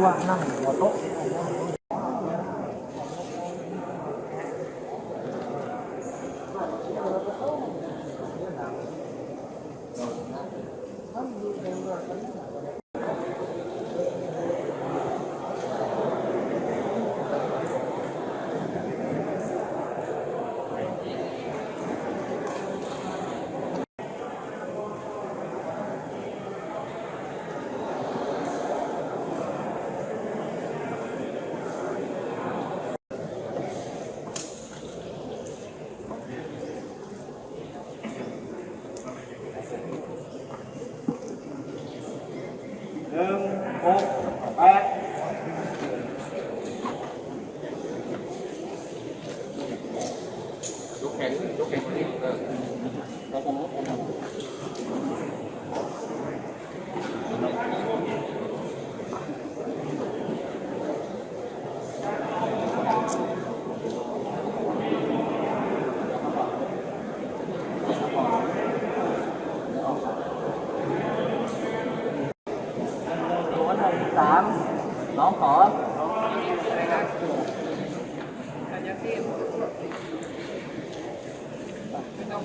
ที่ว่านั่งหัวโต๊ะ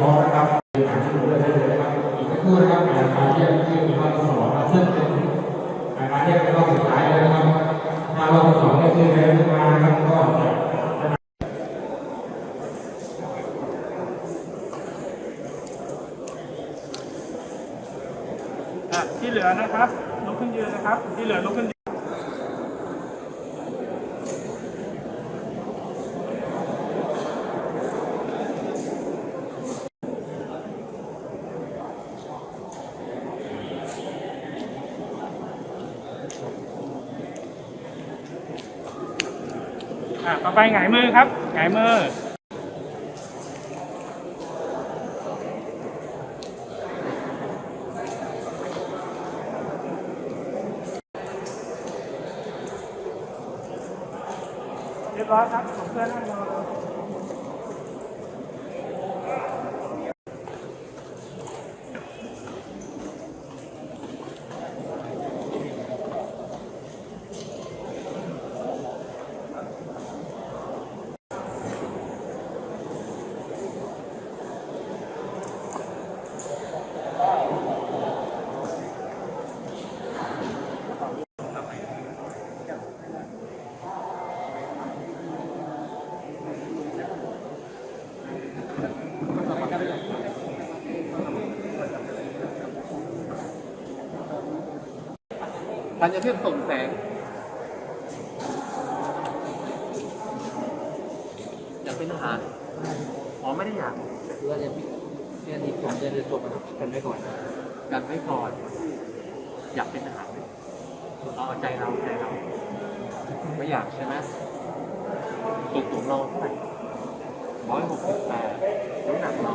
พร้อมนะครับอ่านชื่อเรื่องได้เลยนะครับอีกสักครู่นะครับอ่านการเรียกชื่มีรอบที่สองนะครับซึ่งเป็นอ่านการเรียกเป็นรอสุดท้ายแล้วนะครับถ้ารอบที่สองได้ชื่อแล้วมานะครับก็ที่เหลือนะครับลุกขึ้นยืนนะครับ ที่เหลือลุกขึ้น อะต่อไปหงายมือครับหงายมือเรียบร้อยครับผมเพื่อนนั่งรอ ธัญเทพส่งแสง อยากเป็นทหารอ๋อไม่ได้อยากเพื่อจะเรียนอีกผมจะเรียนจบกันไว้ก่อนกันไม่พออยากเป็นทหารไหมเอาใจเราใจเรา ไม่อยากใช่ไหมสูงสูงเราเท่าไหร่ร้อยหกสิบแปดน้ำหนักเรา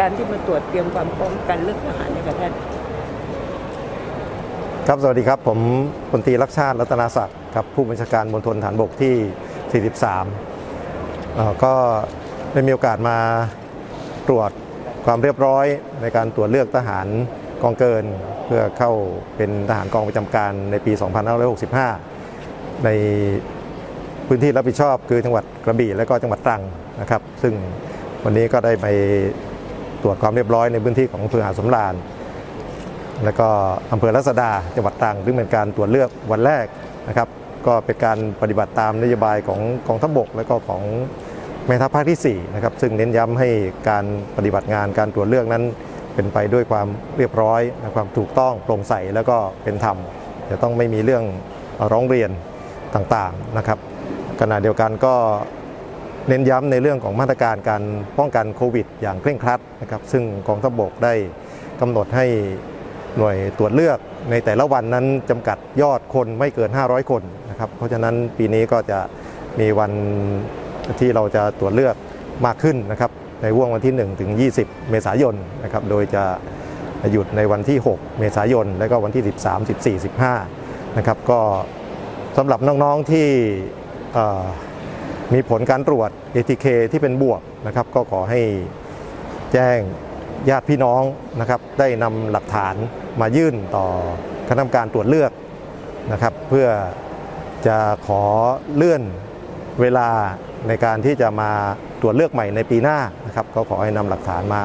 การที่มาตรวจเตรียมความพร้อมการเลือกทหารในประเทศครับสวัสดีครับ ผมพลตรีรักชาติรัตนาศักดิ์ครับผู้บัญชาการมณฑลฐานบกที่ 43เอ่อก็ได้มีโอกาสมาตรวจความเรียบร้อยในการตรวจเลือกทหารกองเกิน เพื่อเข้าเป็นทหารกองประจำการในปี 2565 ในพื้นที่รับผิดชอบคือจังหวัดกระบี่และก็จังหวัดตรังนะครับ ซึ่งวันนี้ก็ได้ไป ตรวจความเรียบร้อยในพื้นที่ของอำเภอหาดสำราญ แล้วก็อำเภอรัศดาจังหวัดตรังซึ่งเป็นการตรวจเลือกวันแรกนะครับ ก็เป็นการปฏิบัติตามนโยบายของกองทัพบก และก็ของแม่ทัพภาคที่4นะครับซึ่งเน้นย้ำให้การปฏิบัติงานการตรวจเลือกนั้น เป็นไปด้วยความเรียบร้อยและความถูกต้องโปร่งใสแล้วก็เป็นธรรมจะต้องไม่มีเรื่องร้องเรียนต่างๆนะครับขณะเดียวกันก็ เน้นย้ำในเรื่องของมาตรการการป้องกันโควิด อย่างเคร่งครัดนะครับซึ่งกองทัพบกได้กำหนดให้หน่วยตรวจเลือกในแต่ละวันนั้นจำกัดยอดคนไม่เกิน 500 คนนะครับเพราะฉะนั้นปีนี้ก็จะมีวันที่เราจะตรวจเลือกมากขึ้นนะครับในว่วงวันที่ 1 ถึง 20 เมษายนนะครับโดยจะหยุดในวันที่ 6 เมษายน และก็วันที่ 13 14 15 นะครับก็สำหรับน้องๆที่ มีผลการตรวจ ATK ที่เป็นบวกนะครับ ก็ขอให้แจ้งญาติพี่น้องนะครับ ได้นำหลักฐานมายื่นต่อคณะกรรมการตรวจเลือกนะครับ เพื่อจะขอเลื่อนเวลาในการที่จะมาตรวจเลือกใหม่ในปีหน้านะครับ ก็ขอให้นำหลักฐานมา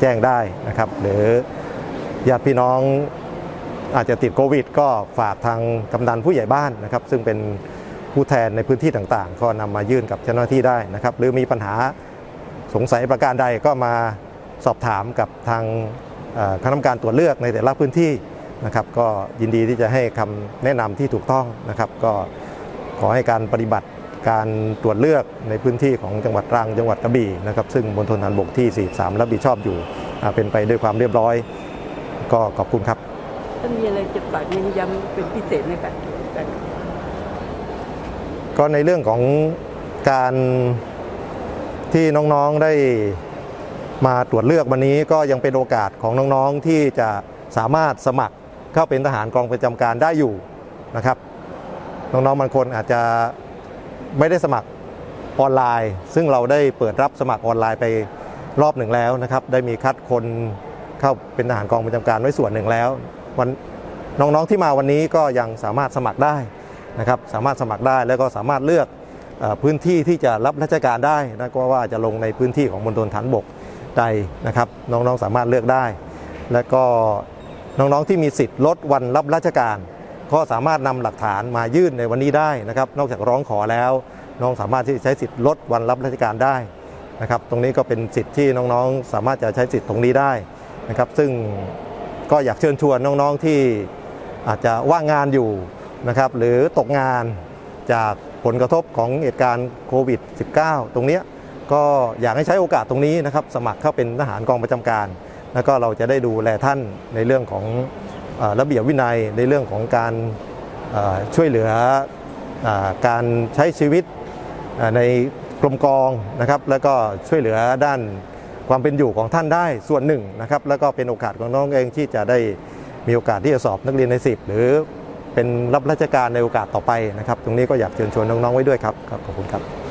แจ้งได้นะครับ หรือญาติพี่น้องอาจจะติดโควิด ก็ฝากทางกำนันผู้ใหญ่บ้านนะครับ ซึ่งเป็น ผู้แทนในพื้นที่ต่างๆ ก็นำมายื่นกับเจ้าหน้าที่ได้นะครับ หรือมีปัญหาสงสัยประการใดก็มาสอบถามกับทางคณะกรรมการตรวจเลือกในแต่ละพื้นที่นะครับ ก็ยินดีที่จะให้คำแนะนำที่ถูกต้องนะครับ ก็ขอให้การปฏิบัติการตรวจเลือกในพื้นที่ของจังหวัดตรังจังหวัดกระบี่นะครับ ซึ่งมณฑลทหารบกที่ 43 รับผิดชอบอยู่เป็นไปด้วยความเรียบร้อย ก็ขอบคุณครับท่านมีอะไรจะฝากเน้นย้ำเป็นพิเศษในการตรวจ กันก็ในเรื่องของการที่น้องๆได้มาตรวจเลือกวันนี้ก็ยังเป็นโอกาสของน้องๆที่จะสามารถสมัครเข้าเป็นทหารกองประจำการได้อยู่นะครับ น้องๆบางคนอาจจะไม่ได้สมัครออนไลน์ ซึ่งเราได้เปิดรับสมัครออนไลน์ไปรอบหนึ่งแล้วนะครับ ได้มีคัดคนเข้าเป็นทหารกองประจำการไว้ส่วนหนึ่งแล้ววันน้องๆที่มาวันนี้ก็ยังสามารถสมัครได้ นะครับสามารถสมัครได้แล้วก็สามารถเลือกอพื้นที่ที่จะรับราชการได้นะก็ว่าจะลงในพื้นที่ของมณฑลฐานบกใดนะครับ น้องๆสามารถเลือกได้ และก็น้องๆที่มีสิทธิ์ลดวันรับราชการ ก็สามารถนำหลักฐานมายื่นในวันนี้ได้นะครับ นอกจากร้องขอแล้ว น้องสามารถที่จะใช้สิทธิ์ลดวันรับราชการได้นะครับ ตรงนี้ก็เป็นสิทธิ์ที่น้องๆ สามารถจะใช้สิทธิ์ตรงนี้ได้นะครับ ซึ่งก็อยากเชิญชวนน้องๆที่อาจจะว่างงานอยู่ นะครับหรือตกงานจากผลกระทบของเหตุการณ์โควิด -19 ตรงนี้ก็อยากให้ใช้โอกาสตรงนี้นะครับสมัครเข้าเป็นทหารกองประจำการ แล้วก็เราจะได้ดูแลท่านในเรื่องของอระเบียบวินัยในเรื่องของการช่วยเหลืออการใช้ชีวิตในกรมกองนะครับแล้วก็ช่วยเหลือด้านความเป็นอยู่ของท่านได้ส่วนหนึ่งนะครับแล้วก็เป็นโอกาสของน้องเองที่จะได้มีโอกาสที่จะสอบนักเรียนใน 10 หรือ เป็นรับราชการในโอกาสต่อไปนะครับ ตรงนี้ก็อยากเชิญชวนน้องๆไว้ด้วยครับครับขอบคุณครับ